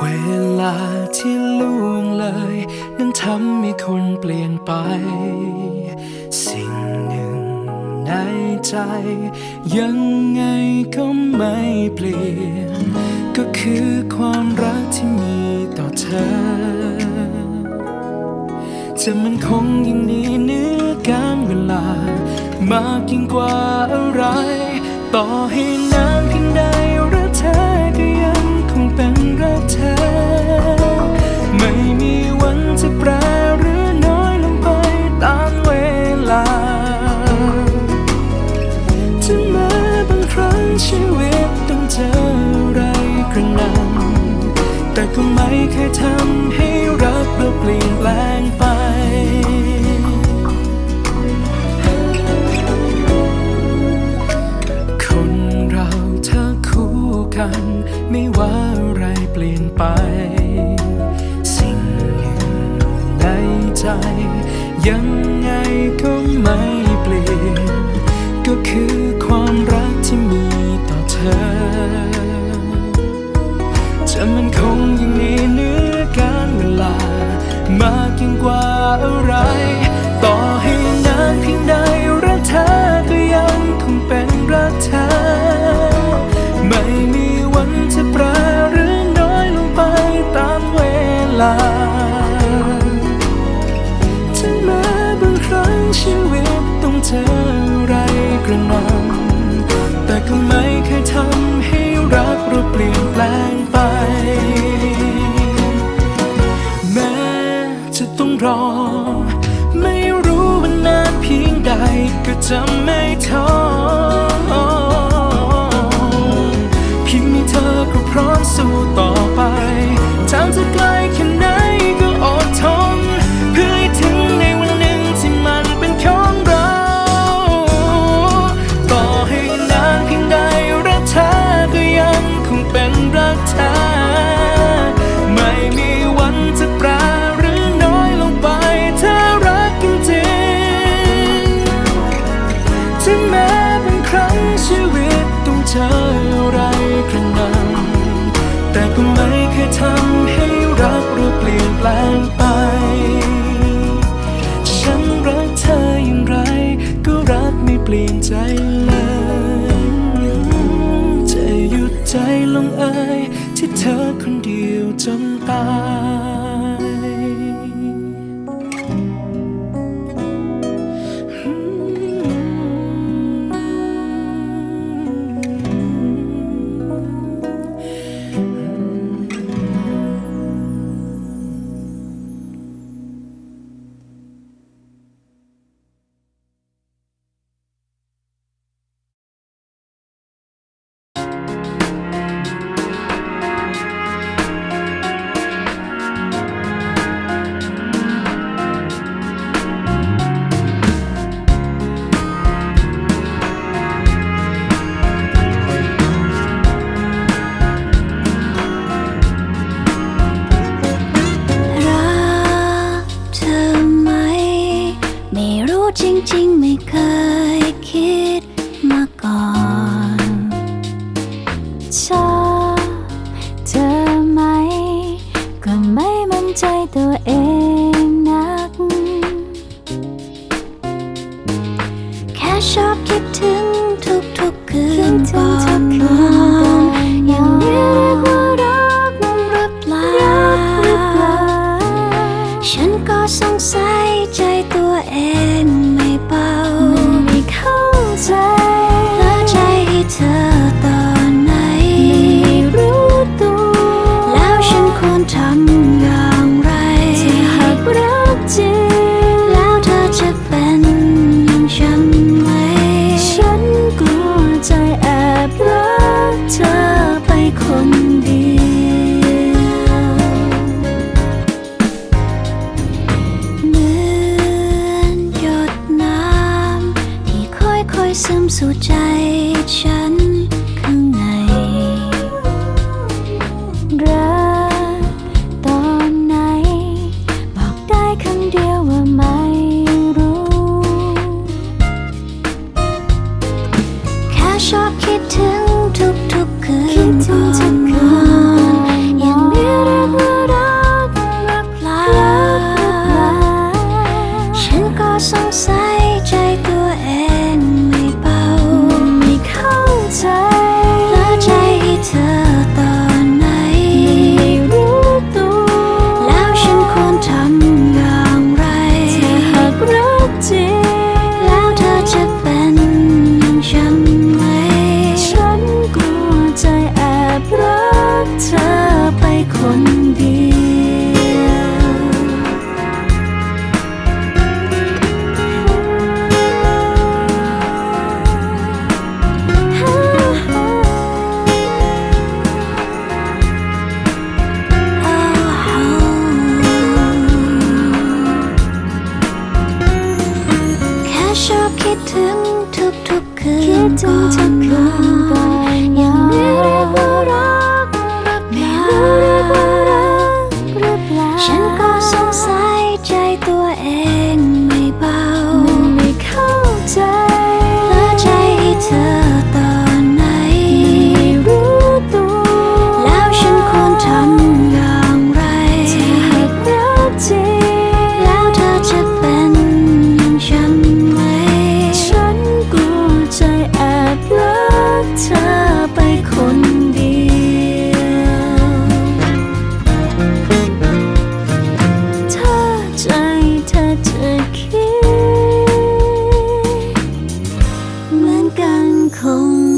เวลาที่ล่วงเลย นั้นทำให้คนเปลี่ยนไป สิ่งหนึ่งในใจ ยังไงก็ไม่เปลี่ยน ก็คือความรักที่มีต่อเธอ จะมันคงยังมีเนื้อการเวลามากยิ่งกว่าอะไร ต่อให้นา ชีวิตต้องเจออะไรกระหน่ำแต่ก็ไม่เคยทำให้รักเราเปลี่ยนแปลงไปคนเราถ้าคู่กันไม่ว่าอะไรเปลี่ยนไป สิ่งหนึ่งในใจยัง ต่อให้นานเพียงใดรักเธอก็ยังคงเป็นรักเธอ ไม่มีวันจะแปรหรือน้อยลงไปตามเวลาถึงแม้บางครั้งชีวิตต้องเจออะไรกระหน่ำแต่ก็ไม่เคยทำให้รักเราเปลี่ยนแปลงไปแม้จะต้องรอ ก็จะไไรกระหน่ำแต่ก็ไม่เคยทำให้รักเราเปลี่ยนแปลงไป ฉันรักเธออย่างไร ก็รักไม่เปลี่ยนใจ จริงไม่เคยคิดมาก่อนชอบเธอไหม ก็ไม่มั่นใจตัวเอง ใจฉันข้างใน รักตอนไหน บอกได้คำเดียวว่าไม่รู้ แค่ชอบคิดถึงทุกๆคืนก่อนยังไม่รักว่ารักรักลาฉันก็สงสัย น เธอไปคนเดียวถ้าใจเธอจะคิด เหมือนกันคง